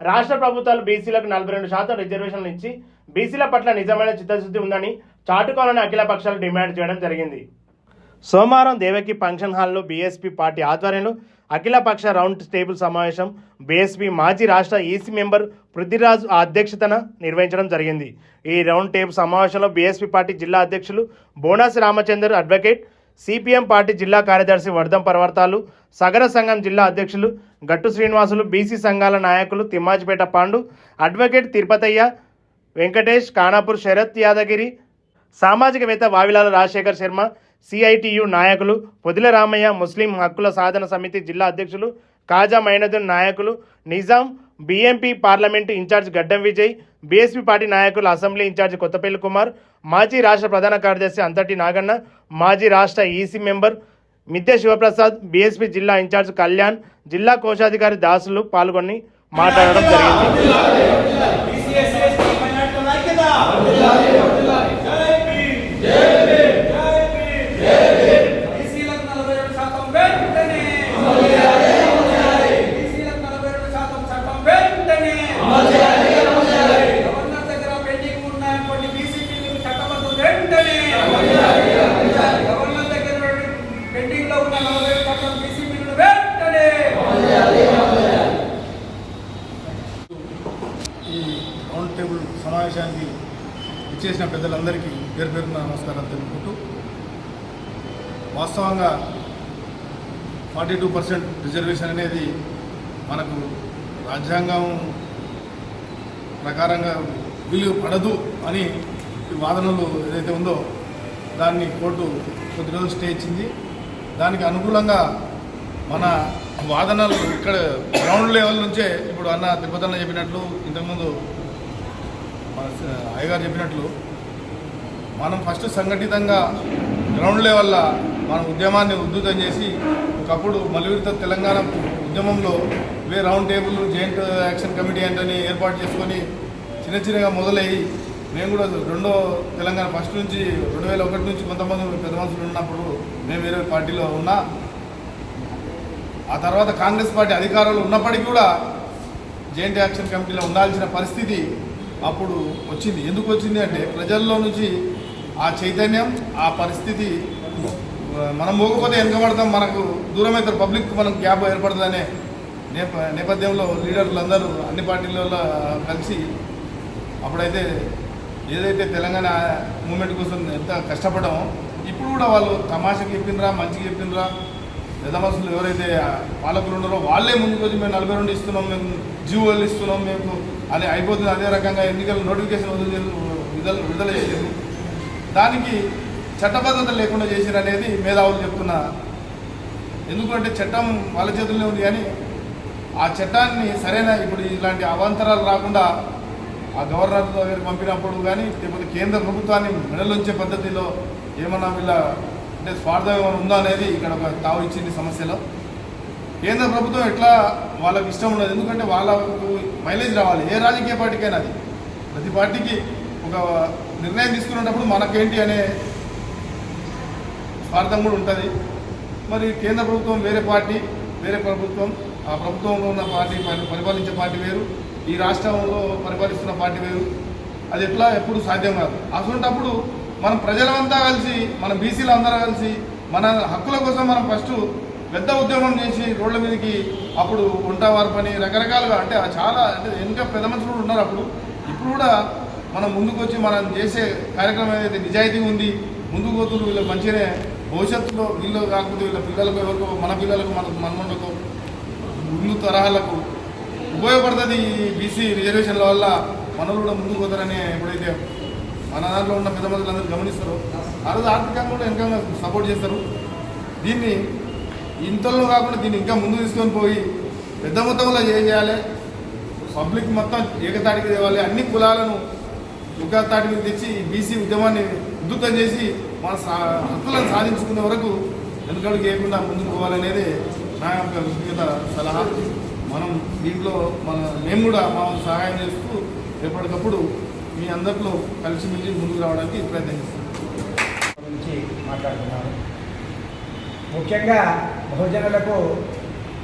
రాష్ట్ర ప్రభుత్వాలు బీసీలకు నలభై రెండు శాతం రిజర్వేషన్లు ఇచ్చి బీసీల పట్ల నిజమైన చిత్తశుద్ధి ఉందని చాటుకోవాలని అఖిల పక్షాలు డిమాండ్ చేయడం జరిగింది. సోమవారం దేవకి ఫంక్షన్ హాల్లో బీఎస్పీ పార్టీ ఆధ్వర్యంలో అఖిలపక్ష రౌండ్ టేబుల్ సమావేశం బీఎస్పీ మాజీ రాష్ట్ర ఈసీ మెంబర్ పృథ్వీరాజ్ అధ్యక్షతన నిర్వహించడం జరిగింది. ఈ రౌండ్ టేబుల్ సమావేశంలో బీఎస్పీ పార్టీ జిల్లా అధ్యక్షులు Bonasi Ramachandar advocate CPM party జిల్లా కార్యదర్శి వర్ధం పర్వర్తాలు సగర సంఘం జిల్లా అధ్యక్షులు గట్టు శ్రీనివాసులు బీసీ సంఘాల నాయకులు తిమ్మాజిపేట పాండు అడ్వకేట్ తిరుపతయ్య వెంకటేష్ కానాపూర్ శరత్ యాదగిరి సామాజికవేత్త వావిలాల రాజశేఖర్ శర్మ సిఐటియు నాయకులు పొదిల రామయ్య ముస్లిం హక్కుల సాధన సమితి జిల్లా అధ్యక్షులు కాజా మైనదున్ నాయకులు Nizam BMP parliament incharge Gaddam Vijay BSP party నాయకులు అసెంబ్లీ ఇన్ఛార్జి కొత్తపల్లి కుమార్ మాజీ రాష్ట్ర ప్రధాన కార్యదర్శి అంతటి నాగన్న మాజీ రాష్ట్ర EC member Midde Sivaprasad BSP జిల్లా ఇన్ఛార్జ్ కళ్యాణ్ జిల్లా కోశాధికారి దాసులు పాల్గొని మాట్లాడడం జరిగింది బీసీలకు నలభై రెండు శాతం వెంటనే బీసీలకు నలభై రెండు శాతం చట్టం వెంటనే గవర్నర్ దగ్గర పెండింగ్ ఉన్నాయనుకోండి బీసీ బిల్లులు చట్టబద్ధం వెంటనే గవర్నర్ దగ్గర పెండింగ్లో ఉన్న నలభై రెండు శాతం బీసీ బిల్లులు వెంటనే ఈ రౌండ్ టేబుల్ సమావేశానికి చేసిన పెద్దలందరికీ పేరు పేరున నమస్కారాలు తెలుపుకుంటూ వాస్తవంగా ఫార్టీ టూ పర్సెంట్ రిజర్వేషన్ అనేది మనకు రాజ్యాంగం ప్రకారంగా వీలు పడదు అని ఈ వాదనలు ఏదైతే ఉందో దాన్ని కోర్టు కొద్ది రోజులు స్టే ఇచ్చింది దానికి అనుకూలంగా మన వాదనలు ఇక్కడ గ్రౌండ్ లెవెల్ నుంచే ఇప్పుడు అన్న తిరుపతి అన్న చెప్పినట్లు ఇంతకుముందు అయ్యగారు చెప్పినట్లు మనం ఫస్ట్ సంఘటితంగా గ్రౌండ్ లెవెల్లో మన ఉద్యమాన్ని ఉద్ధృతం చేసి ఒకప్పుడు మలివిడత తెలంగాణ ఉద్యమంలో వే round table joint action committee అంటే ఏర్పాటు చేసుకొని చిన్న చిన్నగా మొదలయ్యి మేము కూడా రెండో తెలంగాణ ఫస్ట్ నుంచి రెండు వేల ఒకటి నుంచి కొంతమంది పెద్ద మనుషులు ఉన్నప్పుడు మేము వేరే పార్టీలో ఉన్నా ఆ తర్వాత కాంగ్రెస్ పార్టీ అధికారంలో ఉన్నప్పటికీ కూడా జాయింట్ యాక్షన్ కమిటీలో ఉండాల్సిన పరిస్థితి అప్పుడు వచ్చింది. ఎందుకు వచ్చింది అంటే ప్రజల్లో నుంచి ఆ చైతన్యం ఆ పరిస్థితి మనం పోకపోతే వెనకబడతాం మనకు దూరం పబ్లిక్ మనకు గ్యాప్ ఏర్పడుతుందనే నేప నేపథ్యంలో లీడర్లు అందరూ అన్ని పార్టీలలో కలిసి అప్పుడైతే ఏదైతే తెలంగాణ మూమెంట్ కోసం ఎంత కష్టపడమో ఇప్పుడు కూడా వాళ్ళు తమాషకి చెప్పిండ్రా మంచిగా చెప్పిండ్రా. పెద్దమనుషులు ఎవరైతే పాలకులు ఉన్నారో వాళ్ళే ముందుకు వచ్చి మేము నలభై రెండు ఇస్తున్నాం మేము జీవోలు ఇస్తున్నాం మేము అది అయిపోతుంది. అదే రకంగా ఎన్నికల నోటిఫికేషన్ వదిలి విడుదల విడుదల చేసేది. దానికి చట్టబద్ధత లేకుండా చేసిరు అనేది మేధావులు చెప్తున్నా ఎందుకంటే చట్టం వాళ్ళ చేతుల్లో ఉంది కానీ ఆ చట్టాన్ని సరైన ఇప్పుడు ఇలాంటి అవాంతరాలు రాకుండా ఆ గవర్నర్ దగ్గర పంపినప్పుడు కానీ లేకపోతే కేంద్ర ప్రభుత్వాన్ని మెడలుంచే పద్ధతిలో ఏమన్నా వీళ్ళ అంటే స్వార్థం ఏమైనా ఉందా అనేది ఇక్కడ ఒక తావు ఇచ్చింది సమస్యలో. కేంద్ర ప్రభుత్వం ఎట్లా వాళ్ళకి ఇష్టం ఉండదు. ఎందుకంటే వాళ్ళకు మైలేజ్ రావాలి. ఏ రాజకీయ పార్టీకైనా అది. ప్రతి పార్టీకి ఒక నిర్ణయం తీసుకునేటప్పుడు మనకేంటి అనే స్వార్థం కూడా ఉంటుంది. మరి కేంద్ర ప్రభుత్వం వేరే పార్టీ వేరే ప్రభుత్వం ఆ ప్రభుత్వంలో ఉన్న పార్టీ పరిపాలించే పార్టీ వేరు ఈ రాష్ట్రంలో పరిపాలిస్తున్న పార్టీ వేరు. అది ఎట్లా ఎప్పుడు సాధ్యం కాదు. అటువంటప్పుడు మనం ప్రజలంతా కలిసి మన బీసీలు అందరూ కలిసి మన హక్కుల కోసం మనం ఫస్ట్ పెద్ద ఉద్యమం చేసి రోడ్ల మీదకి అప్పుడు వంట పని రకరకాలుగా అంటే చాలా అంటే ఇంకా పెద్ద మనుషులు కూడా ఉన్నారు అప్పుడు. ఇప్పుడు కూడా మనం ముందుకు వచ్చి మనం చేసే కార్యక్రమం ఏదైతే నిజాయితీ ఉంది ముందుకు పోతున్నారు వీళ్ళు మంచిగానే భవిష్యత్తులో వీళ్ళు కాకపోతే వీళ్ళ పిల్లలకు ఎవరికో మన పిల్లలకు మన మనమండకు ముందు తరహాలకు ఉపయోగపడుతుంది ఈ బీసీ రిజర్వేషన్ల వల్ల మనలు కూడా ముందుకు పోతారని ఎప్పుడైతే మన దాంట్లో ఉన్న పెద్ద మందులు అందరూ గమనిస్తారో ఆ రోజు ఆర్థికంగా కూడా ఇంకా సపోర్ట్ చేస్తారు. దీన్ని ఇంతలో కాకుండా దీన్ని ఇంకా ముందు తీసుకొని పోయి పెద్ద మొత్తంలో చేయాలి? పబ్లిక్ మొత్తం ఏకతాటికి తేవాలి. అన్ని కులాలను ఏకతాటి మీద తెచ్చి బీసీ ఉద్యమాన్ని ఉద్ధృతం చేసి మన సా- హక్కులను సాధించుకునే వరకు వెనుకడు చేయకుండా ముందుకు పోవాలనేది నా యొక్క వ్యక్తిగత సలహా. మనం దీంట్లో మన మేము కూడా మనం సహాయం చేస్తూ ఎప్పటికప్పుడు మీ అందరిలో కలిసిమెలిసి ముందుకు రావడానికి ప్రయత్నిస్తాం. గురించి మాట్లాడుతున్నాం ముఖ్యంగా బహుజనులకు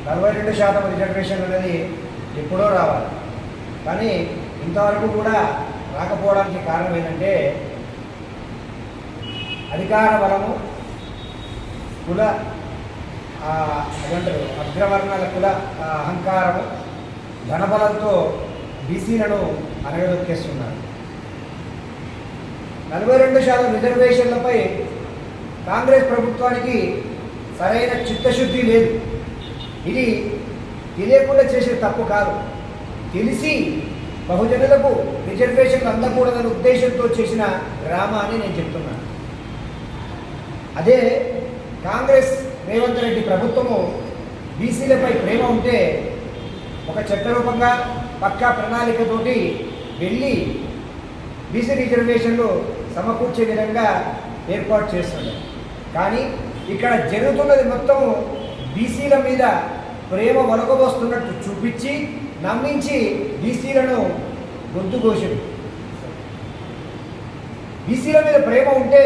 నలభై రెండు శాతం రిజర్వేషన్ అనేది ఎప్పుడో రావాలి. కానీ ఇంతవరకు కూడా రాకపోవడానికి కారణం ఏంటంటే అధికార బలము కుల అదంటారు అగ్రవర్ణాల కుల అహంకారము ధనబలంతో బీసీలను అనగదొక్కేస్తున్నారు నలభై రెండు శాతం రిజర్వేషన్లపై కాంగ్రెస్ ప్రభుత్వానికి సరైన చిత్తశుద్ధి లేదు. ఇది తెలియకుండా చేసే తప్పు కాదు. తెలిసి బహుజనులకు రిజర్వేషన్లు అందకూడదనే ఉద్దేశంతో చేసిన డ్రామా అని నేను చెప్తున్నాను. అదే కాంగ్రెస్ రేవంత్ రెడ్డి ప్రభుత్వము బీసీలపై ప్రేమ ఉంటే ఒక చట్టరూపంగా పక్కా ప్రణాళికతోటి వెళ్ళి బీసీ రిజర్వేషన్లు సమకూర్చే విధంగా ఏర్పాటు చేస్తుంది. కానీ ఇక్కడ జరుగుతున్నది మొత్తం బీసీల మీద ప్రేమ వలకబోస్తున్నట్టు చూపించి నమ్మించి బీసీలను గొంతుకోసింది బీసీల మీద ప్రేమ ఉంటే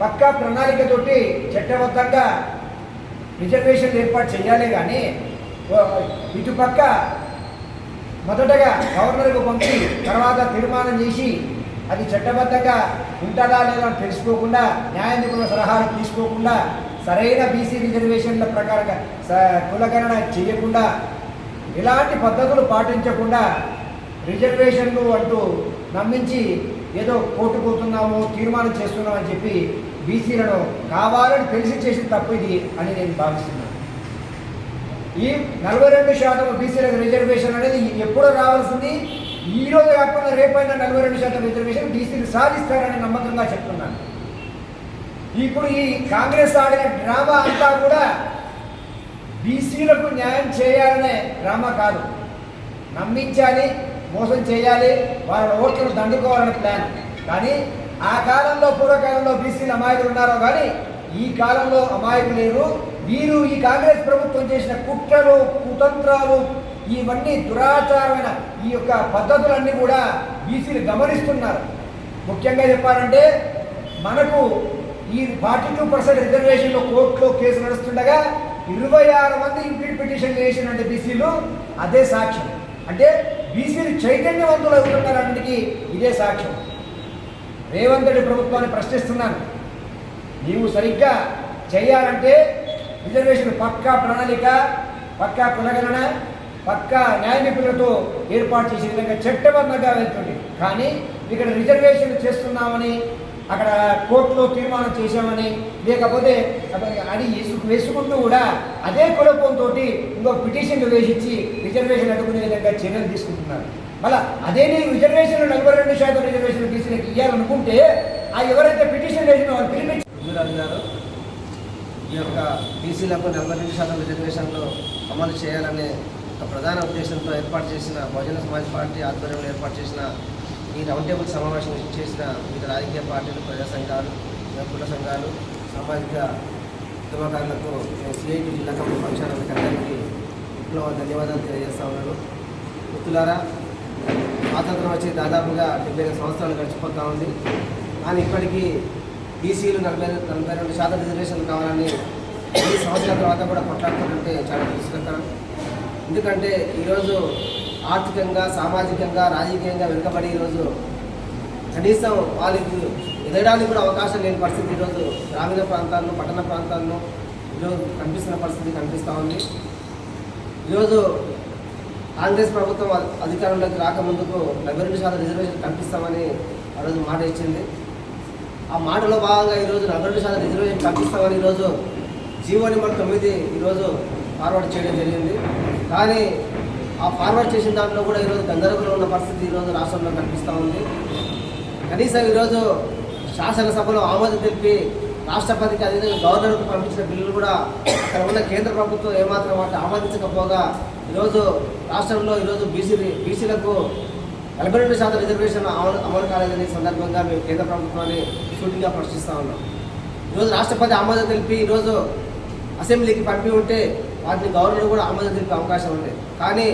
పక్కా ప్రణాళికతోటి చట్టబద్ధంగా రిజర్వేషన్ ఏర్పాటు చేయాలి కానీ ఇటుపక్క మొదటగా గవర్నర్కు పంపి తర్వాత తీర్మానం చేసి అది చట్టబద్ధంగా ఉంటుందా లేదా అని తెలుసుకోకుండా న్యాయ నిపుణుల సలహాలు తీసుకోకుండా సరైన బీసీ రిజర్వేషన్ల ప్రకారంగా స- కులగణన చేయకుండా ఇలాంటి పద్ధతులు పాటించకుండా రిజర్వేషన్లు అంటూ నమ్మించి ఏదో కోర్టు పోతున్నాము తీర్మానం చేస్తున్నాం అని చెప్పి బీసీలను కావాలని తెలిసి చేసిన తప్పు ఇది అని నేను భావిస్తున్నాను. ఈ నలభై రెండు శాతం బీసీలకు రిజర్వేషన్ అనేది ఎప్పుడో రావాల్సింది ఈ రోజు కాకుండా రేపైనా నలభై రెండు శాతం రిజర్వేషన్ బీసీలు సాధిస్తారని నమ్మకంగా చెప్తున్నాను. ఇప్పుడు ఈ కాంగ్రెస్ ఆడిన డ్రామా అంతా కూడా బీసీలకు న్యాయం చేయాలనే డ్రామా కాదు. నమ్మించాలి మోసం చేయాలి వాళ్ళ ఓట్లను దండుకోవాలనే ప్లాన్. కానీ ఆ కాలంలో పూర్వకాలంలో బీసీలు అమాయకులు ఉన్నారో కానీ ఈ కాలంలో అమాయకులు లేరు. వీరు ఈ కాంగ్రెస్ ప్రభుత్వం చేసిన కుట్రలు కుతంత్రాలు ఇవన్నీ దురాచారమైన ఈ యొక్క పద్ధతులన్నీ కూడా బీసీలు గమనిస్తున్నారు. ముఖ్యంగా చెప్పాలంటే మనకు ఈ ఫార్టీ టూ పర్సెంట్ రిజర్వేషన్లో కోర్టులో కేసు నడుస్తుండగా ఇరవై ఆరు మంది ఇంప్లీట్ పిటిషన్ చేసినట్టు బీసీలు అదే సాక్ష్యం. అంటే బీసీలు చైతన్యవంతులు అవుతున్నారన్నిటికీ ఇదే సాక్ష్యం. రేవంత్ రెడ్డి ప్రభుత్వాన్ని ప్రశ్నిస్తున్నాను. నీవు సరిగ్గా చేయాలంటే రిజర్వేషన్ పక్కా ప్రణాళిక పక్కా పునగణన పక్కా న్యాయ నిపుణులతో ఏర్పాటు చేసే విధంగా చట్టబద్ధంగా వెళ్తుంది. కానీ ఇక్కడ రిజర్వేషన్ చేస్తున్నామని అక్కడ కోర్టులో తీర్మానం చేశామని లేకపోతే అది అని వేసుకుంటూ కూడా అదే కులపంతో ఇంకో పిటిషన్లు వేసిచ్చి రిజర్వేషన్ అడుగునే విధంగా చర్యలు తీసుకుంటున్నారు. మళ్ళా అదే నేను రిజర్వేషన్ నలభై రెండు శాతం రిజర్వేషన్ బీసీలకు ఇవ్వాలనుకుంటే ఆ ఎవరైతే పిటిషన్ వేసిన వాళ్ళు పిలిపించి ఈ యొక్క బీసీలకు నలభై రెండు శాతం రిజర్వేషన్లు అమలు చేయాలనే ప్రధాన ఉద్దేశంతో ఏర్పాటు చేసిన బహుజన సమాజ్ పార్టీ ఆధ్వర్యంలో ఏర్పాటు చేసిన ఈ రౌండ్ టేబుల్ సమావేశం చేసిన వివిధ రాజకీయ పార్టీలు ప్రజా సంఘాలు కుల సంఘాలు సామాజిక ఉద్యమకారులకు సిఐటి జిల్లా కమిటీ పక్షానికి అందరికీ విప్లవ ధన్యవాదాలు తెలియజేస్తా ఉన్నాను. మిత్రులారా స్వాతంత్రం వచ్చి దాదాపుగా డెబ్బై ఐదు సంవత్సరాలు గడిచిపోతూ ఉంది. కానీ ఇప్పటికీ బీసీలు నలభై నలభై రెండు శాతం రిజర్వేషన్లు కావాలని ఈ సంవత్సరాల తర్వాత కూడా కొట్లాడుతుంటే చాలా తీసుకెళ్తాను ఎందుకంటే ఈరోజు ఆర్థికంగా సామాజికంగా రాజకీయంగా వెనుకబడి ఈరోజు కనీసం వాళ్ళకి ఎదగడానికి కూడా అవకాశం లేని పరిస్థితి ఈరోజు గ్రామీణ ప్రాంతాల్లో పట్టణ ప్రాంతాల్లో ఈరోజు కనిపిస్తున్న పరిస్థితి కనిపిస్తూ ఉంది. ఈరోజు కాంగ్రెస్ ప్రభుత్వం అధికారంలోకి రాకముందుకు డెబ్బై రెండు శాతం రిజర్వేషన్ కల్పిస్తామని ఆ రోజు మాట ఇచ్చింది. ఆ మాటలో భాగంగా ఈరోజు నలభై రెండు శాతం రిజర్వేషన్ కల్పిస్తామని ఈరోజు జీవో నెంబర్ తొమ్మిది ఈరోజు ఫార్వర్డ్ చేయడం జరిగింది. కానీ ఆ ఫార్వర్డ్ చేసిన దాంట్లో కూడా ఈరోజు గందరగోళం ఉన్న పరిస్థితి ఈరోజు రాష్ట్రంలో కనిపిస్తూ ఉంది. కనీసం ఈరోజు శాసనసభలో ఆమోదం తెలిపి రాష్ట్రపతికి అదేవిధంగా గవర్నర్కు పంపించిన బిల్లులు కూడా అక్కడ ఉన్న కేంద్ర ప్రభుత్వం ఏమాత్రం వాటిని ఆమోదించకపోగా ఈరోజు రాష్ట్రంలో ఈరోజు బీసీ బీసీలకు నలభై రెండు శాతం రిజర్వేషన్ అమలు అమలు కాలేదని సందర్భంగా మేము కేంద్ర ప్రభుత్వాన్ని సూటిగా ప్రశ్నిస్తూ ఉన్నాం. ఈరోజు రాష్ట్రపతి ఆమోదం తెలిపి ఈరోజు అసెంబ్లీకి పంపి ఉంటే వాటిని గవర్నమెంట్ కూడా ఆమోదం తెలిపే అవకాశం ఉంది. కానీ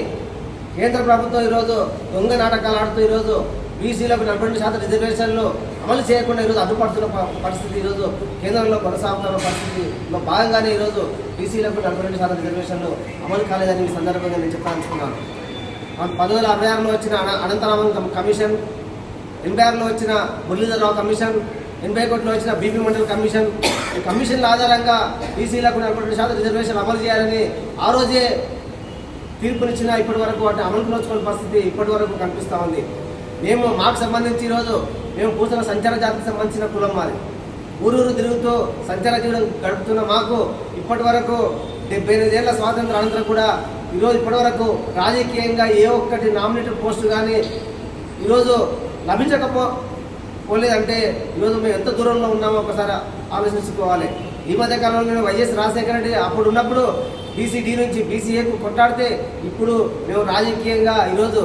కేంద్ర ప్రభుత్వం ఈరోజు దొంగ నాటకాలు ఆడుతూ ఈరోజు బీసీలకు నలభై రెండు శాతం రిజర్వేషన్లు అమలు చేయకుండా ఈరోజు అడ్డుపడుతున్న పరిస్థితి ఈరోజు కేంద్రంలో కొనసాగుతున్న పరిస్థితిలో భాగంగానే ఈరోజు బీసీలకు నలభై రెండు శాతం రిజర్వేషన్లు అమలు కాలేదని ఈ సందర్భంగా నేను చెప్పాలనుకున్నాను పంతొమ్మిది వందల అరవై ఆరులో వచ్చిన అన- అనంతరామన్ కమిషన్ ఎనభై ఆరులో వచ్చిన మురళీధరరావు కమిషన్ ఎనభై కోట్లు వచ్చిన బీపీ మండల్ కమిషన్ కమిషన్ల ఆధారంగా బీసీలకు నలభై రెండు శాతం రిజర్వేషన్ అమలు చేయాలని ఆ రోజే తీర్పునిచ్చిన ఇప్పటి వరకు వాటిని అమలు నోచుకునే పరిస్థితి ఇప్పటి వరకు కనిపిస్తూ ఉంది. మేము మాకు సంబంధించి ఈరోజు మేము పూసిన సంచార జాతికి సంబంధించిన కులం మాది. ఊరూరు తిరుగుతూ సంచార జీవనం గడుపుతున్న మాకు ఇప్పటి వరకు డెబ్బై ఎనిమిదేళ్ళ స్వాతంత్ర అనంతరం కూడా ఈరోజు ఇప్పటి వరకు రాజకీయంగా ఏ ఒక్కటి నామినేటెడ్ పోస్టు కానీ ఈరోజు లభించకపో పోలేదంటే ఈరోజు మేము ఎంత దూరంలో ఉన్నామో ఒకసారి ఆలోచించుకోవాలి. ఈ మధ్య కాలంలో వైఎస్ రాజశేఖర రెడ్డి అప్పుడు ఉన్నప్పుడు బీసీడీ నుంచి బీసీఏకు కొట్టాడితే ఇప్పుడు మేము రాజకీయంగా ఈరోజు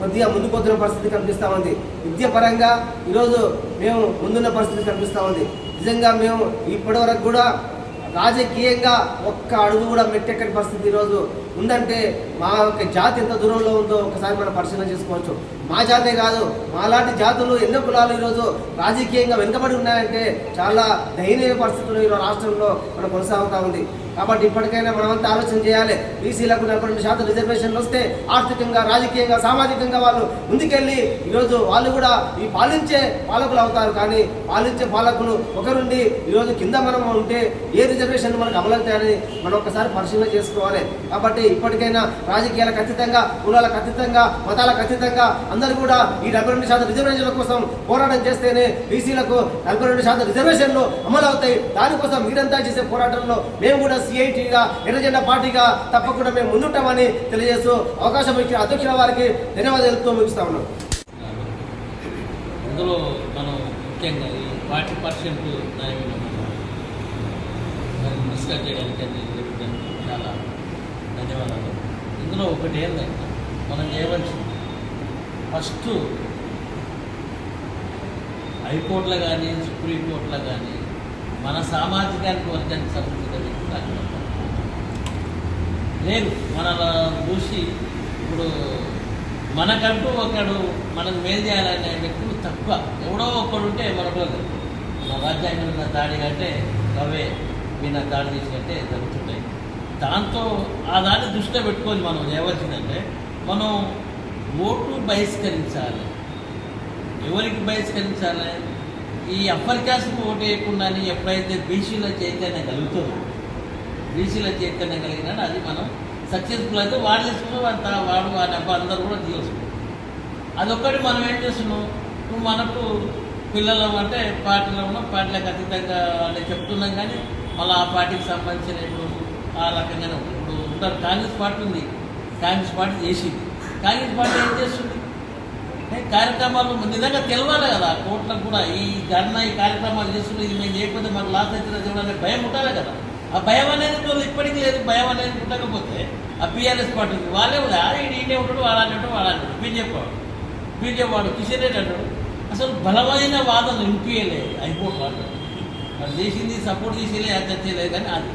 కొద్దిగా ముందు పోతున్న పరిస్థితి కనిపిస్తూ ఉంది. విద్య పరంగా ఈరోజు మేము ముందున్న పరిస్థితి కనిపిస్తూ ఉంది. నిజంగా మేము ఇప్పటి వరకు కూడా రాజకీయంగా ఒక్క అడుగు కూడా మెట్టెక్కని పరిస్థితి ఈరోజు ఉందంటే మా యొక్క జాతి ఎంత దూరంలో ఉందో ఒకసారి మనం పరిశీలన చేసుకోవచ్చు. మా జాతే కాదు మాలాంటి జాతులు ఎన్నో కులాలు ఈరోజు రాజకీయంగా వెనుకబడి ఉన్నాయంటే చాలా దయనీయ పరిస్థితులు ఈరోజు రాష్ట్రంలో మనం కొనసాగుతూ ఉంది. కాబట్టి ఇప్పటికైనా మనమంతా ఆలోచన చేయాలి. బీసీలకు నలభై రెండు శాతం రిజర్వేషన్లు వస్తే ఆర్థికంగా రాజకీయంగా సామాజికంగా వాళ్ళు ముందుకెళ్ళి ఈరోజు వాళ్ళు కూడా ఈ పాలించే పాలకులు అవుతారు. కానీ పాలించే పాలకులు ఒకరుండి ఈరోజు కింద మనం ఉంటే ఏ రిజర్వేషన్ మనకు అమలవుతాయని మనం ఒకసారి పరిశీలన చేసుకోవాలి. కాబట్టి ఇప్పటికైనా రాజకీయాలకు అతీతంగా కులాలకు అతీతంగా మతాలకు అతీతంగా అందరూ కూడా ఈ డెబ్బై రెండు శాతం రిజర్వేషన్ల కోసం పోరాటం చేస్తేనే బీసీలకు నలభై రెండు శాతం రిజర్వేషన్లు అమలు అవుతాయి. దానికోసం మీరంతా చేసే పోరాటంలో మేము కూడా సిఐటిగా ఎర్రజెండా పార్టీగా తప్పకుండా మేము ముందుంటామని తెలియజేస్తూ అవకాశం ఇచ్చిన అధ్యక్షుల వారికి ధన్యవాదాలు తెలుపుతూ ముగిస్తా ఉన్నాం. అందులో మనం ముఖ్యంగా ఈ ఫార్టీ పర్సెంట్ దాని డిస్కస్ చేయడానికి చాలా ధన్యవాదాలు. ఇందులో ఒకటి ఏంటంటే మనం చేయవలసింది ఫస్ట్ హైకోర్టులో కానీ సుప్రీంకోర్టులో కానీ మన సామాజికానికి వర్గానికి సంబంధించిన లేదు మన చూసి ఇప్పుడు మనకంటూ ఒకడు మనకు మేలు చేయాలనే వ్యక్తులు తక్కువ. ఎవడో ఒకడుంటే ఉంటే మనకు మన రాజ్యాంగం మీద దాడి కంటే అవే మీద దాడి చేసినట్టే జరుగుతుంది. దాంతో ఆ దాన్ని దృష్టిలో పెట్టుకొని మనం చేయవలసిందంటే మనం ఓటు బహిష్కరించాలి. ఎవరికి బహిష్కరించాలి? ఈ అప్పర్ క్యాస్ట్కి ఓటు వేయకుండానే ఎప్పుడైతే బీసీల చైతన్యం కలుగుతుందో బీసీల చైతన్యం కలిగినా అది మనం సక్సెస్ఫుల్ అయితే వాడు చేసుకున్నాం వాడు వాడు వాడి అబ్బా అందరూ కూడా తీసుకుంటాం అదొక్కటి మనం ఏం చేస్తున్నాం? ఇప్పుడు మనకు పిల్లలు అంటే పార్టీలో ఉన్న పార్టీలకు అతీతంగా అంటే చెప్తున్నాం కానీ మళ్ళీ ఆ పార్టీకి సంబంధించిన ఇప్పుడు ఆ రకంగానే ఉంది. ఇప్పుడు ఉంటారు కాంగ్రెస్ పార్టీ ఉంది. కాంగ్రెస్ పార్టీ చేసింది. కాంగ్రెస్ పార్టీ ఏం చేస్తుంది? కార్యక్రమాలు నిజంగా తెలవాలి కదా. కోర్టులకు కూడా ఈ ధర్మ ఈ కార్యక్రమాలు చేస్తున్న ఇది మేము చేయకపోతే మాకు లాస్ అవుతుందో చూడాలనే భయం ఉండాలి కదా. ఆ భయం అనేది వాళ్ళు ఇప్పటికీ లేదు భయం అనేది ఉండకపోతే ఆ పిఆర్ఎస్ పార్టీ ఉంది. వాళ్ళే కూడా ఈయనే ఉంటాడు వాళ్ళని అంటాడు వాళ్ళని అంటాడు బీజేపీ వాడు బీజేపీ వాడు కిషన్ రెడ్డి అంటాడు. అసలు బలమైన వాదనలు ఎంపీఏలే హైకోర్టు వాళ్ళు. వాళ్ళు చేసింది సపోర్ట్ చేసేలే అది చేయలేదు కానీ అది.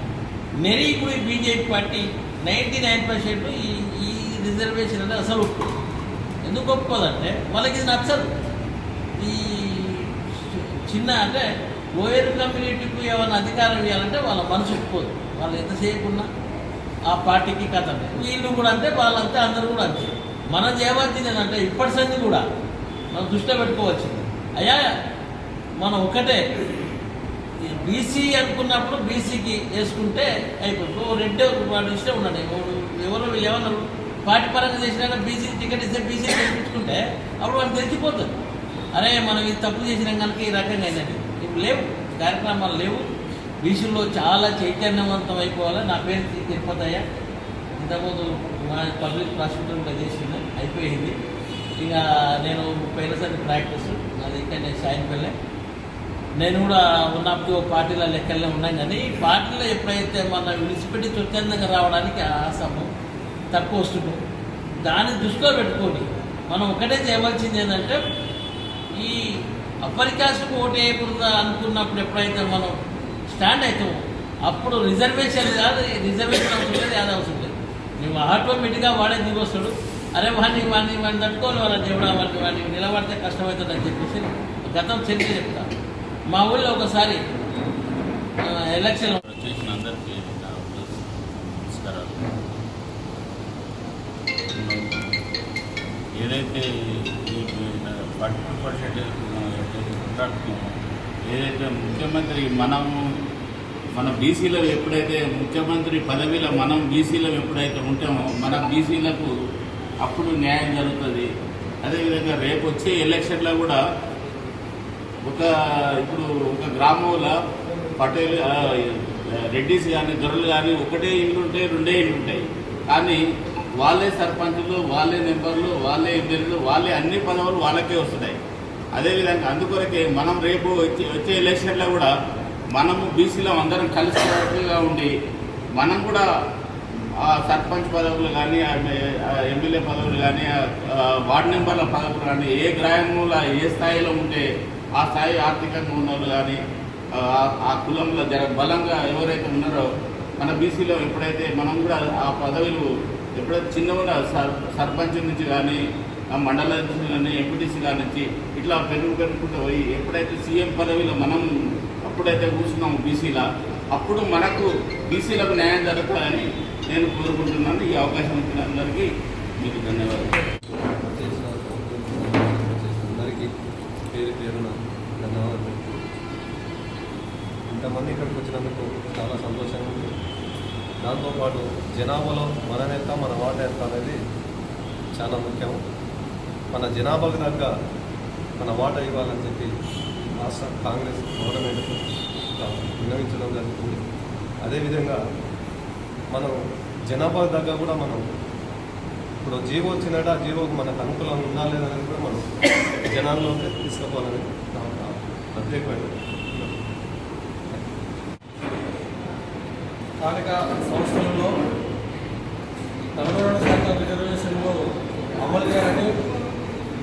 మెరీ ఇప్పుడు BJP party ninety nine percent ఈ ఈ రిజర్వేషన్ అనేది అసలు ఒప్పుకోదు ఎందుకు ఒప్పుకోదంటే వాళ్ళకి ఇది నచ్చదు ఈ చిన్న అంటే ఓయర్ కమ్యూనిటీకి ఏమైనా అధికారం ఇవ్వాలంటే వాళ్ళ మనసు ఒప్పుకోదు వాళ్ళు ఎంతసేపు ఉన్నా ఆ పార్టీకి కథ వీళ్ళు కూడా అంతే వాళ్ళంతే అందరూ కూడా అంతే మనం చేయవలసింది ఏంటంటే ఇప్పటి సంది కూడా మనం దృష్టిలో పెట్టుకోవాల్సింది అయ్యా మనం ఒకటే బీసీ అనుకున్నప్పుడు బీసీకి వేసుకుంటే అయిపోతుంది. ఓ రెడ్డి వాడు ఇష్టం ఉన్నాడు. ఎవరు ఎవరు పార్టీ పరంగా చేసినా బీసీకి టికెట్ ఇస్తే బీసీ తెప్పించుకుంటే అప్పుడు వాళ్ళు తెలిసిపోతుంది అరే మనం ఇది తప్పు చేసినాం కనుక ఈ రకంగా అయినది. ఇప్పుడు లేవు. కార్యక్రమాలు లేవు. బీసీలో చాలా చైతన్యవంతం అయిపోవాలి. నా పేరు తి- తిరుపతయ్య. ఇంతకుముందు మా పబ్లిక్ ప్రాసిక్యూటర్ చేసింది. అయిపోయింది. ఇక నేను ముప్పై ఏళ్ళ సార్ ప్రాక్టీస్ అది ఇంకా నేను సాయంపల్లె నేను కూడా ఉన్నప్పుడు పార్టీల లెక్కల్లో ఉన్నాం కానీ ఈ పార్టీలో ఎప్పుడైతే మన విడిచిపెట్టి స్వచ్ఛందంగా రావడానికి ఆసము తక్కువ వస్తున్నాం దాన్ని దృష్టిలో పెట్టుకొని మనం ఒకటే చేయవలసింది ఏంటంటే ఈ అప్పరికాశకు ఓటు వేయకూడదు అనుకున్నప్పుడు ఎప్పుడైతే మనం స్టాండ్ అవుతామో అప్పుడు రిజర్వేషన్ కాదు రిజర్వేషన్ అవసరం లేదు అది అవసరం లేదు. నువ్వు ఆటోమేటిక్గా వాడే దిగొస్తాడు. అరే వాడిని వాడిని వాడిని తట్టుకోవాలి వాళ్ళ దేవుడు వాడిని వాడిని నిలబడితే కష్టమవుతుంది అని చెప్పేసి గతం చరిత్ర చెప్తాను మా ఊళ్ళో ఒకసారి ఎలక్షన్ చేసిన అందరికీ నమస్కారాలు. ఏదైతే ఫార్టీ టూ పర్సెంట్ కొట్లాడుతున్నామో ఏదైతే ముఖ్యమంత్రి మనము మన బీసీలో ఎప్పుడైతే ముఖ్యమంత్రి పదవిలో మనం బీసీలో ఎప్పుడైతే ఉంటామో మన బీసీలకు అప్పుడు న్యాయం జరుగుతుంది. అదేవిధంగా రేపు వచ్చే ఎలక్షన్లో కూడా ఒక ఇప్పుడు ఒక గ్రామంలో పటేల్ రెడ్డిస్ కానీ దొరలు కానీ ఒకటే ఇల్లు ఉంటాయి రెండే ఇల్లు ఉంటాయి. కానీ వాళ్ళే సర్పంచులు వాళ్ళే మెంబర్లు వాళ్ళే ఇద్దరు వాళ్ళే అన్ని పదవులు వాళ్ళకే వస్తున్నాయి. అదేవిధంగా అందుకొరకే మనం రేపు వచ్చే వచ్చే ఎలక్షన్లో కూడా మనము బీసీలో అందరం కలిసిగా ఉండి మనం కూడా ఆ సర్పంచ్ పదవులు కానీ ఎమ్మెల్యే పదవులు కానీ వార్డు మెంబర్ల పదవులు కానీ ఏ గ్రామంలో ఏ స్థాయిలో ఉంటే ఆ స్థాయి ఆర్థికంగా ఉన్నవాళ్ళు కానీ ఆ- కులంలో జర బలంగా ఎవరైతే ఉన్నారో మన బీసీలో ఎప్పుడైతే మనం కూడా ఆ పదవులు ఎప్పుడైతే చిన్నగా సర్ సర్పంచ్ నుంచి కానీ మండల నుంచి కానీ ఎంపీటీసీ కానీ ఇట్లా పెరుగు పెరుగుకుంటూ పోయి ఎప్పుడైతే సీఎం పదవిలో మనం అప్పుడైతే కూర్చున్నాము బీసీలా అప్పుడు మనకు బీసీలకు న్యాయం జరగాలని నేను కోరుకుంటున్నాను. ఈ అవకాశం ఇచ్చిన అందరికీ మీకు ధన్యవాదాలు చేసిన అందరికీ పేరు పేరున ధన్యవాదాలు ఇంతమంది ఇక్కడికి వచ్చినందుకు చాలా సంతోషంగా ఉంది. దాంతోపాటు జనాభాలో మన ఎంత మన వాట ఎంత అనేది చాలా ముఖ్యం. మన జనాభాకు తగ్గ మన వాట ఇవ్వాలని చెప్పి రాష్ట్ర కాంగ్రెస్ గవర్నమెంట్ విన్నవించడం జరుగుతుంది. అదేవిధంగా మనం జనాభాకు తగ్గ కూడా మనం ఇప్పుడు జీవో వచ్చినట్టు ఆ జీవోకు మనకు అనుకూలంగా ఉందా లేదని కూడా మనం జనాల్లోకి తీసుకుపోవాలని నా ఒక ప్రత్యేకమైన స్థానిక సంస్థలలో నలభై రెండు శాతం రిజర్వేషన్లు అమలు చేయాలని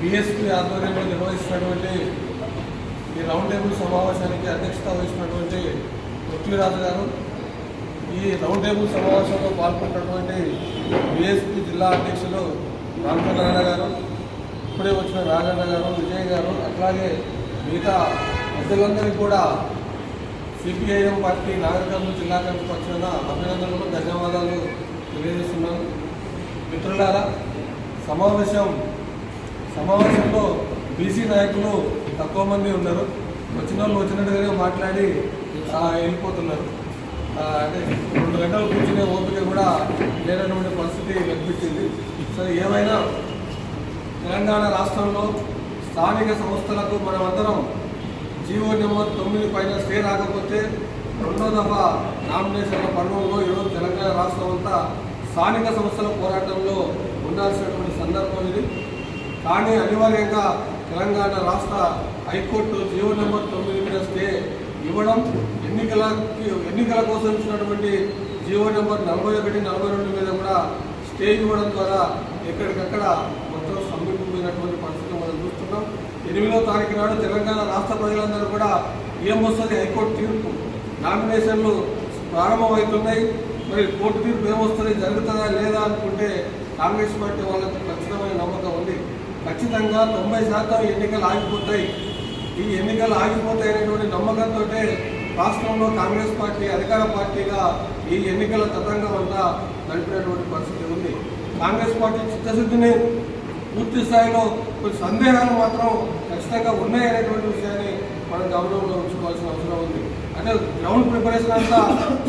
బీఎస్పీ ఆధ్వర్యంలో నిర్వహిస్తున్నటువంటి ఈ రౌండ్ టేబుల్ సమావేశానికి అధ్యక్షత వహిస్తున్నటువంటి పృథ్వీరాజు గారు ఈ రౌండ్ టేబుల్ సమావేశంలో పాల్గొన్నటువంటి బీఎస్పీ జిల్లా అధ్యక్షులు రామచంద్రరాణ గారు ఇప్పుడే వచ్చిన రాజన్న గారు విజయ్ గారు అట్లాగే మిగతా ప్రజలందరికీ కూడా సిపిఐఎం పార్టీ నాగరికంలో జిల్లా కమిటీ పక్షాన అభినందనలు ధన్యవాదాలు తెలియజేస్తున్నాను. మిత్రులారా సమావేశం సమావేశంలో బీసీ నాయకులు తక్కువ మంది ఉన్నారు. వచ్చిన వాళ్ళు వచ్చినట్టుగానే మాట్లాడి వెళ్ళిపోతున్నారు. రెండు గంటలు కూర్చునే ఓపిక కూడా లేనటువంటి పరిస్థితి కనిపించింది. సరే ఏమైనా తెలంగాణ రాష్ట్రంలో స్థానిక సంస్థలకు మనమందరం జీవో నెంబర్ తొమ్మిది పైన స్టే రాకపోతే రెండో దఫా నామినేషన్ల పర్వంలో ఈరోజు తెలంగాణ రాష్ట్రం అంతా స్థానిక సంస్థల పోరాటంలో ఉండాల్సినటువంటి సందర్భం ఇది. కానీ అనివార్యంగా తెలంగాణ రాష్ట్ర హైకోర్టు జీవో నెంబర్ తొమ్మిది మీద స్టే ఇవ్వడం ఎన్నికలకి ఎన్నికల కోసం ఇచ్చినటువంటి జీవో నెంబర్ నలభై ఒకటి నలభై రెండు మీద కూడా స్టే ఇవ్వడం ద్వారా ఎక్కడికక్కడ మొత్తం సమీపమైనటువంటి పరిస్థితి మనం చూస్తున్నాం. ఎనిమిదో తారీఖు నాడు తెలంగాణ రాష్ట్ర ప్రజలందరూ కూడా ఏం వస్తుంది? హైకోర్టు తీర్పు. నామినేషన్లు ప్రారంభమవుతున్నాయి. మరి కోర్టు తీర్పు ఏమొస్తుంది జరుగుతుందా? లేదా? అనుకుంటే కాంగ్రెస్ పార్టీ వాళ్ళకి ఖచ్చితమైన నమ్మకం ఉంది. ఖచ్చితంగా తొంభై శాతం ఎన్నికలు ఆగిపోతాయి. ఈ ఎన్నికలు ఆగిపోతాయనేటువంటి నమ్మకంతో రాష్ట్రంలో కాంగ్రెస్ పార్టీ అధికార పార్టీగా ఈ ఎన్నికల తతంగం అంతా నడిపినటువంటి పరిస్థితి ఉంది. కాంగ్రెస్ పార్టీ చిత్తశుద్ధిని పూర్తి స్థాయిలో కొన్ని సందేహాలు మాత్రం ఖచ్చితంగా ఉన్నాయనేటువంటి విషయాన్ని మనం గౌరవంలో ఉంచుకోవాల్సిన అవసరం ఉంది. అంటే గ్రౌండ్ ప్రిపరేషన్ అంతా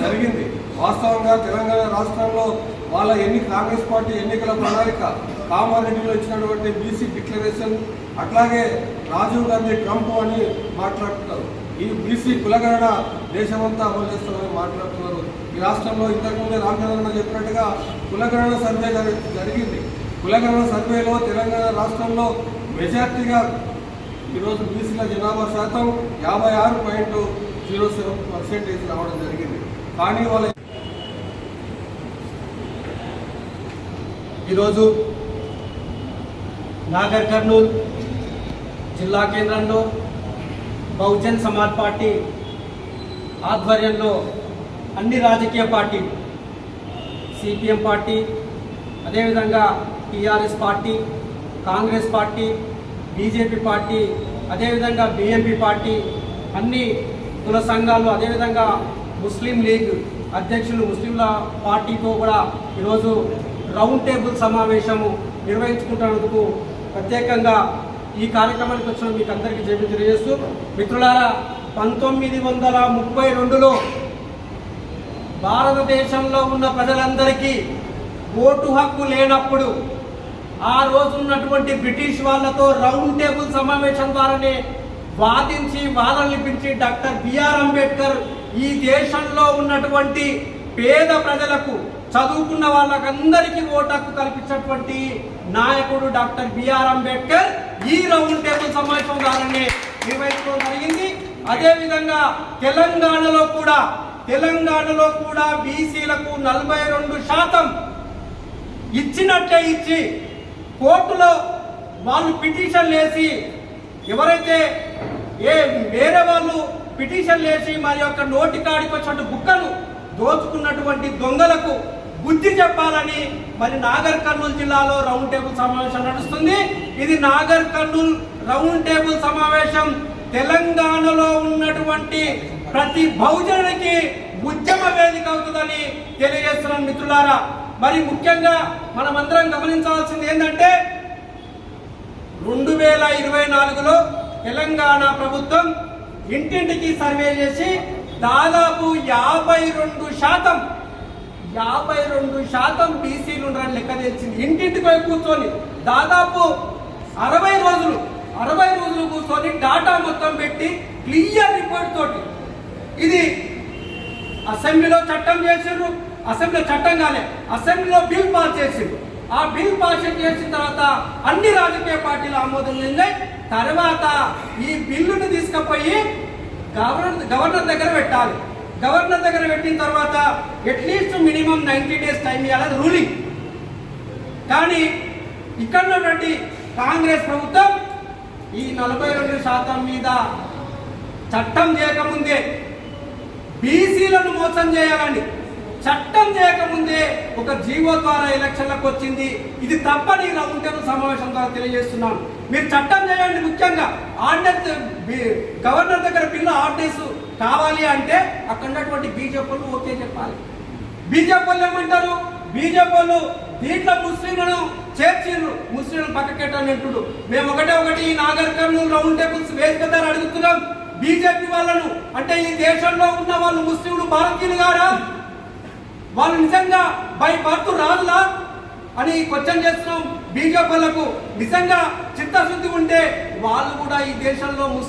జరిగింది. వాస్తవంగా తెలంగాణ రాష్ట్రంలో వాళ్ళ ఎన్ని కాంగ్రెస్ పార్టీ ఎన్నికల ప్రణాళిక కామారెడ్డిలో ఇచ్చినటువంటి బీసీ డిక్లరేషన్ అట్లాగే రాజీవ్ గాంధీ ట్రంప్ అని మాట్లాడుతున్నారు. ఈ బీసీ కులగణన దేశమంతా అమలు చేస్తామని మాట్లాడుతున్నారు. ఈ రాష్ట్రంలో ఇంతకుముందే రామచంద్రన్న చెప్పినట్టుగా కులగణన సర్వే జరిగింది. కులగణన సర్వేలో తెలంగాణ రాష్ట్రంలో మెజార్టీగా ఈరోజు బీసీల జనాభా శాతం యాభై ఆరు పాయింట్ జీరో సెవెన్ పర్సెంటేజ్ రావడం జరిగింది. కానీ వాళ్ళ ఈరోజు నాగర్ కర్నూల్ జిల్లా కేంద్రంలో బహుజన్ సమాజ్ పార్టీ ఆధ్వర్యంలో అన్ని రాజకీయ పార్టీ సిపిఎం పార్టీ అదేవిధంగా TRS party Congress party BJP party అదేవిధంగా బిఎంపీ పార్టీ అన్ని కుల సంఘాలు అదేవిధంగా ముస్లిం లీగ్ అధ్యక్షులు ముస్లింల పార్టీతో కూడా ఈరోజు రౌండ్ టేబుల్ సమావేశము నిర్వహించుకుంటున్నందుకు ప్రత్యేకంగా ఈ కార్యక్రమానికి వచ్చిన మీకు అందరికీ జేబీ తెలియజేస్తూ మిత్రులారా పంతొమ్మిది వందల ముప్పై రెండులో భారతదేశంలో ఉన్న ప్రజలందరికీ ఓటు హక్కు లేనప్పుడు ఆ రోజు ఉన్నటువంటి బ్రిటిష్ వాళ్ళతో రౌండ్ టేబుల్ సమావేశం ద్వారానే వాదించి వాదనలిపించి డాక్టర్ బిఆర్ అంబేద్కర్ ఈ దేశంలో ఉన్నటువంటి పేద ప్రజలకు చదువుకున్న వాళ్ళకందరికీ ఓటు హక్కు కల్పించినటువంటి నాయకుడు డాక్టర్ బిఆర్ అంబేద్కర్ ఈ రౌండ్ టేబుల్ సమావేశం ద్వారానే నిర్వహించడం జరిగింది. అదేవిధంగా తెలంగాణలో కూడా తెలంగాణలో కూడా బీసీలకు నలభై రెండు శాతం ఇచ్చినట్టే ఇచ్చి కోర్టులో వాళ్ళు పిటిషన్ వేసి ఎవరైతే ఏ వేరే వాళ్ళు పిటిషన్ వేసి మరి యొక్క నోటి కాడికి వచ్చినట్టు బుక్కను దోచుకున్నటువంటి దొంగలకు బుద్ధి చెప్పాలని మరి నాగర్ కర్నూలు జిల్లాలో రౌండ్ టేబుల్ సమావేశం నడుస్తుంది. ఇది నాగర్ కర్నూలు రౌండ్ టేబుల్ సమావేశం. తెలంగాణలో ఉన్నటువంటి ప్రతి బహుజనుడికి ఉద్యమ వేదిక అవుతుందని తెలియజేస్తున్నాను మిత్రులారా. మరి ముఖ్యంగా మనమందరం గమనించాల్సింది ఏంటంటే రెండు వేల ఇరవై నాలుగులో తెలంగాణ ప్రభుత్వం ఇంటింటికి సర్వే చేసి దాదాపు యాభై రెండు శాతం యాభై రెండు శాతం బీసీలు ఉన్నారని లెక్క తెచ్చింది ఇంటింటికి పోయి కూర్చొని దాదాపు అరవై రోజులు అరవై రోజులు కూర్చొని డాటా మొత్తం పెట్టి క్లియర్ రిపోర్ట్ తోటి ఇది అసెంబ్లీలో చట్టం చేసిండ్రు అసెంబ్లీలో చట్టం కాలే అసెంబ్లీలో బిల్ పాస్ చేసిండ్రు. ఆ బిల్ పాస్ చేసిన తర్వాత అన్ని రాజకీయ పార్టీలు ఆమోదం చెందాయి. తర్వాత ఈ బిల్లును తీసుకుపోయి గవర్నర్ గవర్నర్ దగ్గర పెట్టాలి. గవర్నర్ దగ్గర పెట్టిన తర్వాత at least minimum ninety days time ఇవ్వాలి రూలింగ్ కానీ ఇక్కడ ఉన్నటువంటి కాంగ్రెస్ ప్రభుత్వం ఈ నలభై రెండు శాతం మీద చట్టం చేయకముందే బీసీలను మోసం చేయాలండి చట్టం చేయకముందే ఒక జీవో ద్వారా ఎలక్షన్లకు వచ్చింది. ఇది తప్పని రౌండ్ టేబుల్ సమావేశం ద్వారా తెలియజేస్తున్నాను. మీరు చట్టం చేయండి ముఖ్యంగా. ఆర్డినెన్స్ గవర్నర్ దగ్గర పిల్ల ఆర్డినెన్స్ కావాలి అంటే అక్కడ ఉన్నటువంటి బీజేపీలు ఓకే చెప్పాలి. బీజేపీ ఏమంటారు? బీజేపీ వాళ్ళు దీంట్లో ముస్లింలను చేర్చిర్రు. ముస్లింలను పక్కకెట్టని అంటుడు మేము ఒకటే ఒకటి ఈ నాగర్ రౌండ్ టేబుల్స్ వేదిక ధర అడుగుతున్నాం. బీజేపీ వాళ్ళను అంటే ఈ దేశంలో ఉన్న వాళ్ళు ముస్లింలు భారతీయులు గారా వాళ్ళు నిజంగా బై బర్త్ రాదులా అని క్వశ్చన్ చేస్తున్నాం. బీజేపీ వాళ్ళకు నిజంగా చిత్తశుద్ధి ఉంటే వాళ్ళు కూడా ఈ దేశంలో ముస్లిం